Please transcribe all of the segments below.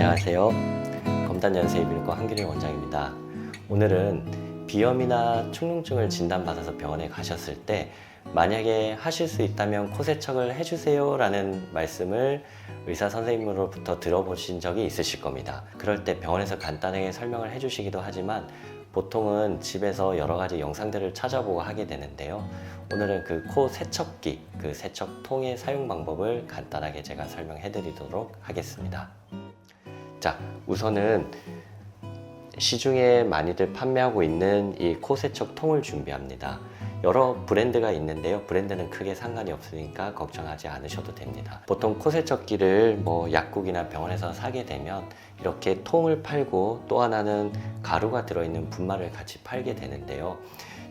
안녕하세요. 검단 연세이비인과 한규림 원장입니다. 오늘은 비염이나 축농증을 진단받아서 병원에 가셨을 때 만약에 하실 수 있다면 코 세척을 해주세요 라는 말씀을 의사 선생님으로부터 들어보신 적이 있으실 겁니다. 그럴 때 병원에서 간단하게 설명을 해주시기도 하지만 보통은 집에서 여러 가지 영상들을 찾아보고 하게 되는데요. 오늘은 그 코 세척기, 그 세척통의 사용 방법을 간단하게 제가 설명해 드리도록 하겠습니다. 자, 우선은 시중에 많이들 판매하고 있는 이 코 세척 통을 준비합니다. 여러 브랜드가 있는데요. 브랜드는 크게 상관이 없으니까 걱정하지 않으셔도 됩니다. 보통 코 세척기를 뭐 약국이나 병원에서 사게 되면 이렇게 통을 팔고 또 하나는 가루가 들어있는 분말을 같이 팔게 되는데요.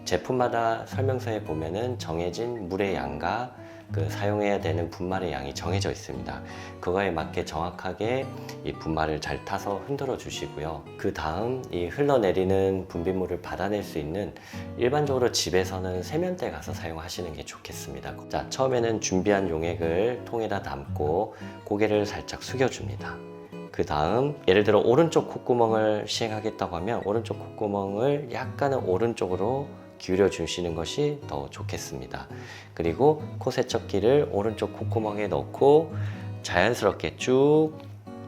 제품마다 설명서에 보면은 정해진 물의 양과 그 사용해야 되는 분말의 양이 정해져 있습니다. 그거에 맞게 정확하게 이 분말을 잘 타서 흔들어 주시고요. 그 다음 이 흘러내리는 분비물을 받아낼 수 있는 일반적으로 집에서는 세면대 가서 사용하시는 게 좋겠습니다. 자, 처음에는 준비한 용액을 통에다 담고 고개를 살짝 숙여줍니다. 그 다음 예를 들어 오른쪽 콧구멍을 시행하겠다고 하면 오른쪽 콧구멍을 약간은 오른쪽으로 기울여 주시는 것이 더 좋겠습니다. 그리고 코 세척기를 오른쪽 콧구멍에 넣고 자연스럽게 쭉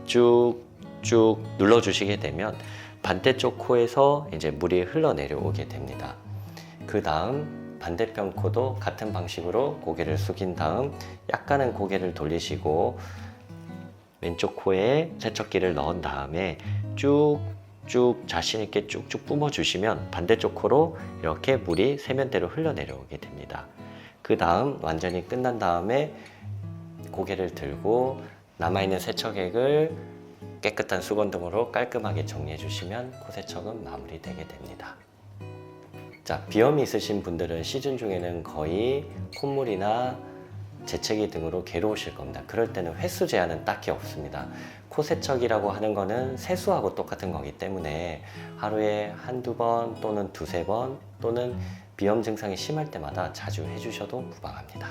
쭉 쭉 눌러 주시게 되면 반대쪽 코에서 이제 물이 흘러내려오게 됩니다. 그 다음 반대편 코도 같은 방식으로 고개를 숙인 다음 약간은 고개를 돌리시고 왼쪽 코에 세척기를 넣은 다음에 쭉 쭉 자신 있게 쭉쭉 뿜어 주시면 반대쪽 코로 이렇게 물이 세면대로 흘러내려오게 됩니다. 그 다음 완전히 끝난 다음에 고개를 들고 남아있는 세척액을 깨끗한 수건 등으로 깔끔하게 정리해 주시면 코 세척은 마무리되게 됩니다. 자, 비염이 있으신 분들은 시즌 중에는 거의 콧물이나 재채기 등으로 괴로우실 겁니다. 그럴 때는 횟수 제한은 딱히 없습니다. 코 세척이라고 하는 거는 세수하고 똑같은 거기 때문에 하루에 한두 번 또는 두세 번 또는 비염 증상이 심할 때마다 자주 해주셔도 무방합니다.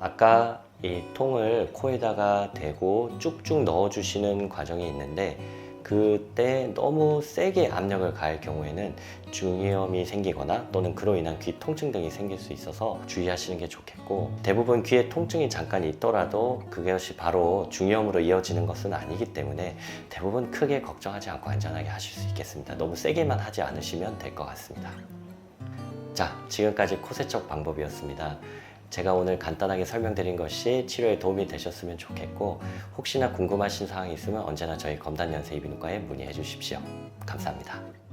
아까 이 통을 코에다가 대고 쭉쭉 넣어주시는 과정이 있는데 그때 너무 세게 압력을 가할 경우에는 중이염이 생기거나 또는 그로 인한 귀 통증 등이 생길 수 있어서 주의하시는 게 좋겠고 대부분 귀에 통증이 잠깐 있더라도 그것이 바로 중이염으로 이어지는 것은 아니기 때문에 대부분 크게 걱정하지 않고 안전하게 하실 수 있겠습니다. 너무 세게만 하지 않으시면 될 것 같습니다. 자, 지금까지 코 세척 방법이었습니다. 제가 오늘 간단하게 설명드린 것이 치료에 도움이 되셨으면 좋겠고 혹시나 궁금하신 사항이 있으면 언제나 저희 검단연세 이비인후과에 문의해 주십시오. 감사합니다.